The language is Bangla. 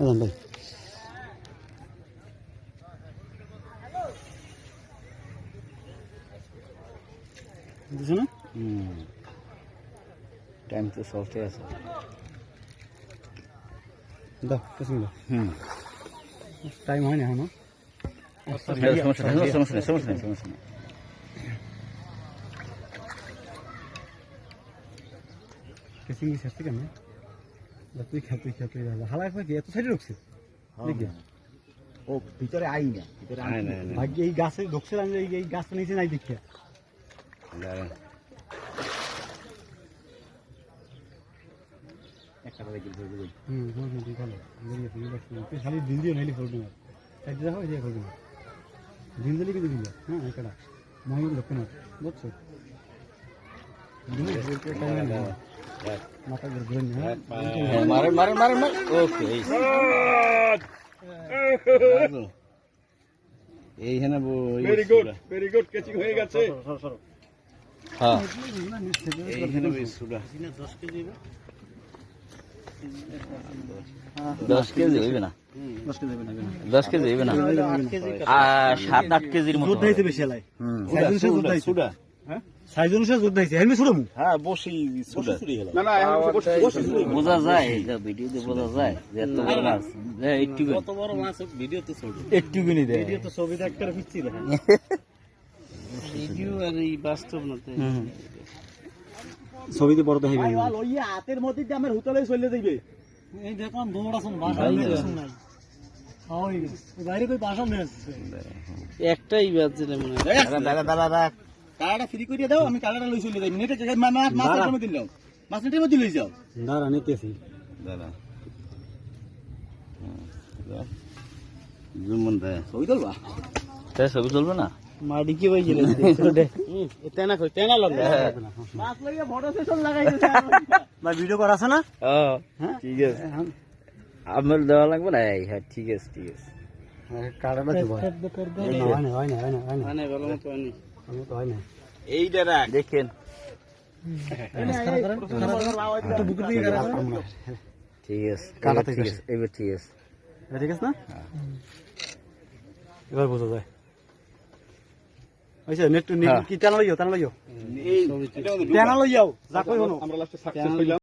বুঝলেন ভাই বুঝছ না হুম টাইম তো সফটে আছে দাও কিছু দাও হুম টাইম হয় না এখনও সমস্যা নেই সমস্যা নেই সমস্যা নেই সমস্যা নেই কেসিং কি শেষ কেন যা তুই খা তুই খা তুই হালাই কি? এত সাইডে ঢুকছে? ও ভিতরে আই না ভিতরে আই না, ভাগ্য এই গাছে ঢুকছে আমি এই এই গাছটা নিচে নাই দেখি একটা হুম তুই ভালো বেরিয়ে তুই দেখছি তুই খালি দিন দিও নাইলে ফোল্ড না। সাইডে দেখো এই ফোল্ড না। দিন দিলে কিন্তু দিল হ্যাঁ একটা মহিলা লক্ষ্য না বুঝছ মাথা ঘুরে না হ্যাঁ, ওকে। এইখানে very good very good catching হয়ে গেছে। হ্যাঁ। এইখানে দশ কেজি। হইবে না? দশ কেজি হইবে না? আর সাত আট কেজির মতো যুদ্ধ বেশি হুম। সাইজ অনুসারে যুদ্ধ হইছে সুডা সাইজ অনুসারে যুদ্ধ হইছে হেলমেট ছুড়মু হ্যাঁ বসি না না এখন বসে বসে বোঝা যায় ভিডিওতে বোঝা যায় যে এত বড় মাছ। একটু কত বড় মাছ ভিডিও তো ছোট একটু গুনি দেয় ভিডিও ছবি দেখ করে ভিডিও আর এই বাস্তব না ছবিতে বড় ওই হাতের মধ্যে দিয়ে আমার হুতলে চলে যাইবে। এই দৌড় আছেন বাসা নাই। বাইরে কই বাসা নেই একটাই বাজছে মনে হয়। দাঁড়া দাঁড়া দাঁড়া। কালাটা ফ্রি করে দাও আমি কালাটা লই চলে যাই। নেটে মাছ মাছের মধ্যে দিলাম মাছ নেটের মধ্যে লই যাও। দাঁড়া নিতেছি। দাঁড়া। জুমন তাই ছবি তুলবে? না? মাডি কি হইছিল তেনা কই তেনা লগ মাছ লাগিয়ে বড় সেশন লাগাই দিছে ভাই ভিডিও করা আছে না? ও ঠিক আছে। আমার দেওয়া লাগবে না? হ্যাঁ ঠিক আছে ঠিক আছে। কাড়াটা তো ভাই হয় না হয় না হয় না। হয় না ভালো মতো আনি আমি তো হয় না এইটা রাখ। দেখেন। ঠিক আছে কাটা ঠিক আছে। এবার ঠিক আছে। ঠিক আছে না? এবার বোঝা যায়। আচ্ছা নেট নেট কি টানা লইও টানা লইও। টানা লইও যা কই হনো আমরা লাস্টে সাকসেস হইলাম।